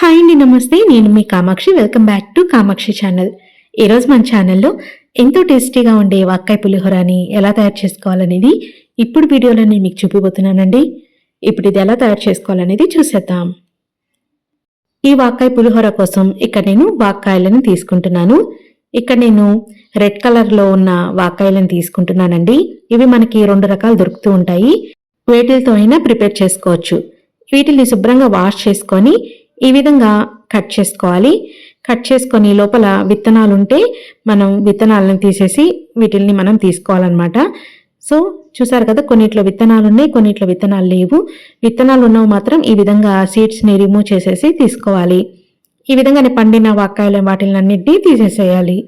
Hi అండి నమస్తే. నేను మీ Kamakshi. Welcome back to Kamakshi channel ఈరోజు మన ఛానల్లో ఎంతో టేస్టీగా ఉండే వాక్కాయ పులిహోరని ఎలా తయారు చేసుకోవాలనేది ఇప్పుడు వీడియోలో నేను మీకు చూపిపోతున్నానండి ఇప్పుడు ఇది ఎలా తయారు చేసుకోవాలనేది చూసేద్దాం. ఈ వాక్కాయ పులిహోర కోసం ఇక్కడ నేను వాక్కాయలను తీసుకుంటున్నాను. ఇక్కడ నేను రెడ్ కలర్లో ఉన్న వాక్కాయలను తీసుకుంటున్నానండి. ఇవి మనకి రెండు రకాలు దొరుకుతూ ఉంటాయి. వేటిలతో అయినా ప్రిపేర్ చేసుకోవచ్చు. వీటిని శుభ్రంగా వాష్ చేసుకొని ఈ విధంగా కట్ చేసుకోవాలి. కట్ చేసుకొని లోపల విత్తనాలు ఉంటే మనం విత్తనాలను తీసేసి వీటిల్ని మనం తీసుకోవాలన్నమాట. సో చూసారు కదా కొన్నిట్లో విత్తనాలు ఉన్నాయి కొన్నిట్లో విత్తనాలు లేవు. విత్తనాలు ఉన్నవి మాత్రం ఈ విధంగా సీడ్స్ని రిమూవ్ చేసేసి తీసుకోవాలి. ఈ విధంగానే పండిన వాక్కాయలు వాటిని అన్నింటినీ తీసేసేయాలి.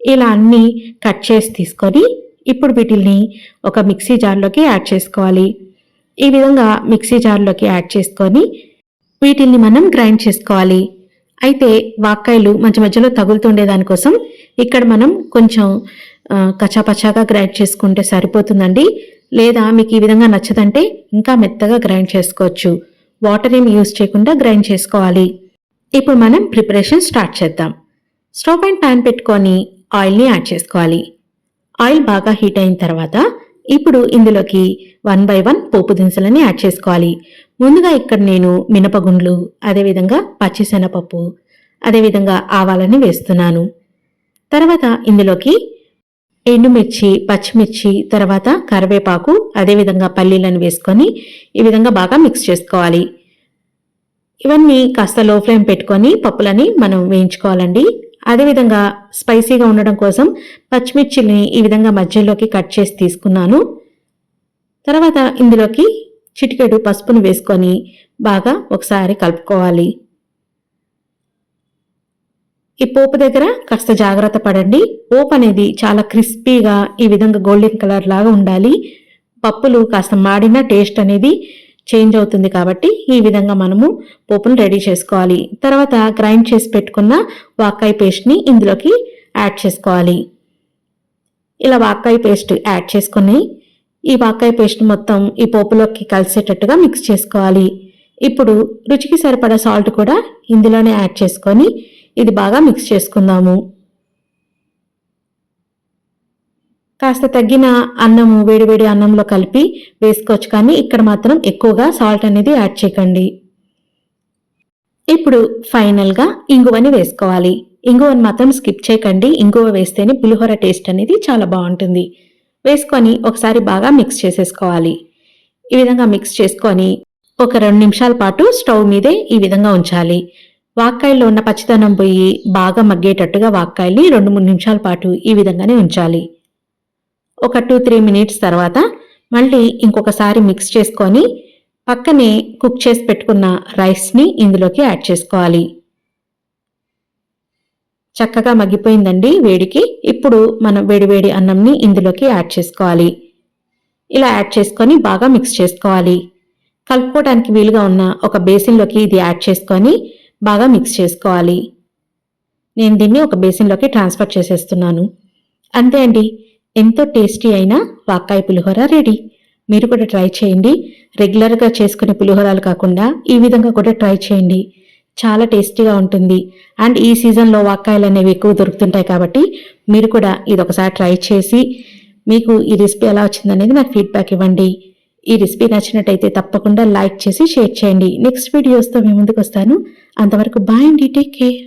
ఇలా అన్నీ కట్ చేసి తీసుకొని ఇప్పుడు వీటిల్ని ఒక మిక్సీ జార్లోకి యాడ్ చేసుకోవాలి. ఈ విధంగా మిక్సీ జార్లోకి యాడ్ చేసుకొని వీటిల్ని మనం గ్రైండ్ చేసుకోవాలి. అయితే వాక్కాయలు మధ్య మధ్యలో తగులుతుండే దానికోసం ఇక్కడ మనం కొంచెం కచాపచాగా గ్రైండ్ చేసుకుంటే సరిపోతుందండి. లేదా మీకు ఈ విధంగా నచ్చదంటే ఇంకా మెత్తగా గ్రైండ్ చేసుకోవచ్చు. వాటర్ ఏమి యూజ్ చేయకుండా గ్రైండ్ చేసుకోవాలి. ఇప్పుడు మనం ప్రిపరేషన్ స్టార్ట్ చేద్దాం. స్టవ్ అండ్ ప్యాన్ పెట్టుకొని ఆయిల్ని యాడ్ చేసుకోవాలి. ఆయిల్ బాగా హీట్ అయిన తర్వాత ఇప్పుడు ఇందులోకి వన్ బై వన్ పోపు దినుసులని యాడ్ చేసుకోవాలి. ముందుగా ఇక్కడ నేను మినపగుండ్లు అదేవిధంగా పచ్చిశనపప్పు అదేవిధంగా ఆవాలని వేస్తున్నాను. తర్వాత ఇందులోకి ఎండుమిర్చి పచ్చిమిర్చి తర్వాత కరివేపాకు అదేవిధంగా పల్లీలను వేసుకొని ఈ విధంగా బాగా మిక్స్ చేసుకోవాలి. ఇవన్నీ కాస్త లో ఫ్లేమ్ పెట్టుకొని పప్పులని మనం వేయించుకోవాలండి. అదేవిధంగా స్పైసీగా ఉండడం కోసం పచ్చిమిర్చిని ఈ విధంగా మధ్యలోకి కట్ చేసి తీసుకున్నాను. తర్వాత ఇందులోకి చిటికెడు పసుపును వేసుకొని బాగా ఒకసారి కలుపుకోవాలి. ఈ పోపు దగ్గర కాస్త జాగ్రత్త పడండి. పోపు అనేది చాలా క్రిస్పీగా ఈ విధంగా గోల్డెన్ కలర్ లాగా ఉండాలి. పప్పులు కాస్త మాడిన టేస్ట్ అనేది చేంజ్ అవుతుంది కాబట్టి ఈ విధంగా మనము పోపును రెడీ చేసుకోవాలి. తర్వాత గ్రైండ్ చేసి పెట్టుకున్న వాకాయ పేస్ట్ని ఇందులోకి యాడ్ చేసుకోవాలి. ఇలా వాకాయ పేస్ట్ యాడ్ చేసుకొని ఈ వాకాయ పేస్ట్ మొత్తం ఈ పోపులోకి కలిసేటట్టుగా మిక్స్ చేసుకోవాలి. ఇప్పుడు రుచికి సరిపడా సాల్ట్ కూడా ఇందులోనే యాడ్ చేసుకొని ఇది బాగా మిక్స్ చేసుకుందాము. కాస్త తగ్గిన అన్నము వేడివేడి అన్నంలో కలిపి వేసుకోవచ్చు కానీ ఇక్కడ మాత్రం ఎక్కువగా సాల్ట్ అనేది యాడ్ చేయకండి. ఇప్పుడు ఫైనల్గా ఇంగువని వేసుకోవాలి. ఇంగువని మాత్రం స్కిప్ చేయకండి. ఇంగువ వేస్తేనే పులిహోర టేస్ట్ అనేది చాలా బాగుంటుంది. వేసుకొని ఒకసారి బాగా మిక్స్ చేసేసుకోవాలి. ఈ విధంగా మిక్స్ చేసుకొని ఒక రెండు నిమిషాల పాటు స్టవ్ మీదే ఈ విధంగా ఉంచాలి. వాక్కాయల్లో ఉన్న పచ్చిదనం పోయి బాగా మగ్గేటట్టుగా వాక్కాయల్ని రెండు మూడు నిమిషాల పాటు ఈ విధంగానే ఉంచాలి. ఒక టూ త్రీ మినిట్స్ తర్వాత మళ్ళీ ఇంకొకసారి మిక్స్ చేసుకొని పక్కనే కుక్ చేసి పెట్టుకున్న రైస్ని ఇందులోకి యాడ్ చేసుకోవాలి. చక్కగా మగ్గిపోయిందండి వేడికి. ఇప్పుడు మనం వేడివేడి అన్నంని ఇందులోకి యాడ్ చేసుకోవాలి. ఇలా యాడ్ చేసుకొని బాగా మిక్స్ చేసుకోవాలి. కలుపుకోవడానికి వీలుగా ఉన్న ఒక బేసిన్లోకి ఇది యాడ్ చేసుకొని బాగా మిక్స్ చేసుకోవాలి. నేను దీన్ని ఒక బేసిన్లోకి ట్రాన్స్ఫర్ చేసేస్తున్నాను. అంతే అండి. ఎంతో టేస్టీ అయిన వాక్కాయ పులిహోర రెడీ. మీరు కూడా ట్రై చేయండి. రెగ్యులర్గా చేసుకునే పులిహోరాలు కాకుండా ఈ విధంగా కూడా ట్రై చేయండి. చాలా టేస్టీగా ఉంటుంది. అండ్ ఈ సీజన్లో వాక్కాయలు అనేవి ఎక్కువ దొరుకుతుంటాయి కాబట్టి మీరు కూడా ఇది ఒకసారి ట్రై చేసి మీకు ఈ రెసిపీ ఎలా వచ్చిందనేది నాకు ఫీడ్బ్యాక్ ఇవ్వండి. ఈ రెసిపీ నచ్చినట్టయితే తప్పకుండా లైక్ చేసి షేర్ చేయండి. నెక్స్ట్ వీడియోస్తో మీ ముందుకు వస్తాను అంతవరకు బాయ్ అండి. Take care.